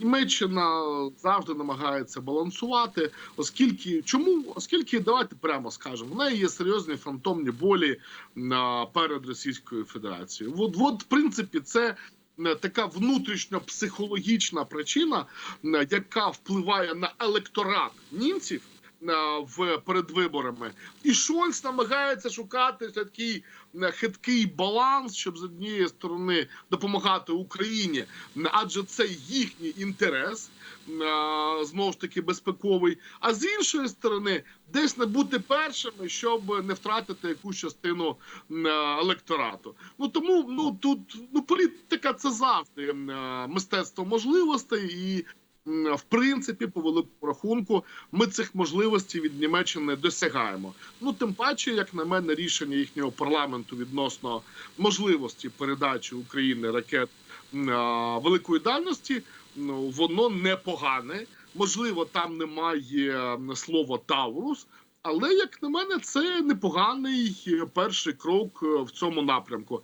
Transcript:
Німеччина завжди намагається балансувати, оскільки чому? Оскільки давайте прямо скажемо, в неї є серйозні фантомні болі перед Російською Федерацією. От, от, в принципі, це е, така внутрішньо-психологічна причина, е, яка впливає на електорат німців. Е, В перед виборами і Шольц намагається шукати такий е, хиткий баланс, щоб з однієї сторони допомагати Україні, адже це їхній інтерес, е, знову ж таки безпековий. А з іншої сторони, десь не бути першими, щоб не втратити якусь частину електорату. Ну тому ну тут ну політика це завжди мистецтво можливостей і. В принципі, по великому рахунку, ми цих можливостей від Німеччини досягаємо. Ну тим паче, як на мене, рішення їхнього парламенту відносно можливості передачі України ракет великої дальності, ну воно непогане. Можливо, там немає слова Таурус, але як на мене, це непоганий е, перший крок е, в цьому напрямку.